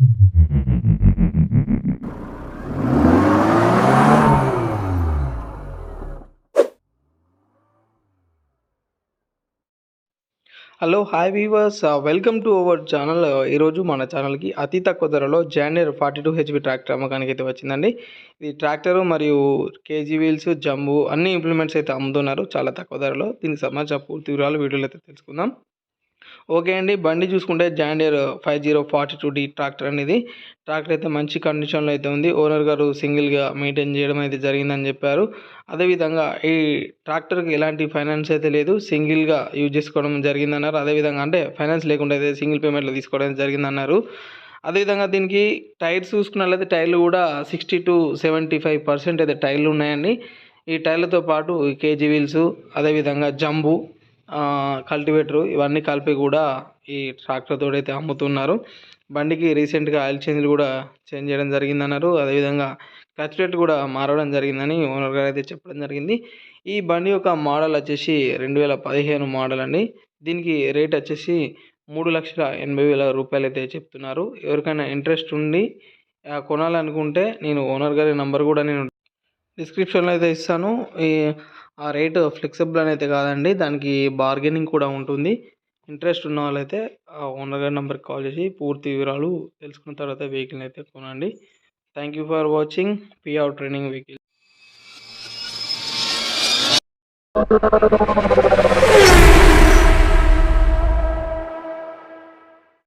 Hello hi viewers welcome to our channel ఈరోజు మన ఛానల్కి అతి తక్కువ ధరలో John Deere forty two HP tractor అమ్మకానికి అయితే వచ్చిందండి. ఇది ట్రాక్టరు మరియు కేజీ వీల్స్ జంబు అన్ని ఇంప్లిమెంట్స్ అయితే అమ్ముతున్నారు. చాలా తక్కువ ధరలో. దీనికి సంబంధించిన పూర్తి వివరాలు వీడియోలో అయితే తెలుసుకుందాం. ఓకే అండి. బండి చూసుకుంటే John Deere five zero forty two D tractor అనేది. ట్రాక్టర్ అయితే మంచి కండిషన్లో అయితే ఉంది. ఓనర్ గారు సింగిల్గా మెయింటైన్ చేయడం అయితే జరిగిందని చెప్పారు. అదేవిధంగా ఈ ట్రాక్టర్కి ఎలాంటి ఫైనాన్స్ అయితే లేదు. సింగిల్గా యూజ్ చేసుకోవడం జరిగిందన్నారు. అదేవిధంగా అంటే ఫైనాన్స్ లేకుండా అయితే సింగిల్ పేమెంట్లో తీసుకోవడం జరిగిందన్నారు. అదేవిధంగా దీనికి టైర్స్ చూసుకున్నట్లయితే టైర్లు కూడా sixty to seventy five percent అయితే టైర్లు ఉన్నాయండి. ఈ టైర్లతో పాటు కేజీ వీల్స్ అదేవిధంగా జంబు కల్టివేటరు ఇవన్నీ కలిపి కూడా ఈ ట్రాక్టర్ తోటి అయితే అమ్ముతున్నారు. బండికి రీసెంట్గా ఆయిల్ చేంజ్లు కూడా చేంజ్ చేయడం జరిగింది అన్నారు అదేవిధంగా క్లచ్ ప్లేట్ కూడా మారడం జరిగిందని ఓనర్ గారు అయితే చెప్పడం జరిగింది. ఈ బండి యొక్క మోడల్ వచ్చేసి రెండు వేల పదిహేను మోడల్ అండి. దీనికి రేట్ వచ్చేసి మూడు లక్షల ఎనభై వేల రూపాయలు అయితే చెప్తున్నారు. ఎవరికైనా ఇంట్రెస్ట్ ఉండి కొనాలనుకుంటే నేను ఓనర్ గారి నంబర్ కూడా నేను డిస్క్రిప్షన్లో అయితే ఇస్తాను. ఈ ఆ రేటు ఫ్లెక్సిబుల్ అని అయితే కాదండి. దానికి బార్గెనింగ్ కూడా ఉంటుంది. ఇంట్రెస్ట్ ఉన్న వాళ్ళైతే ఆ ఓనర్ గారి నెంబర్కి కాల్ చేసి పూర్తి వివరాలు తెలుసుకున్న తర్వాత వెహికల్ని అయితే కొనండి. Thank you for watching PR training vehicle Thank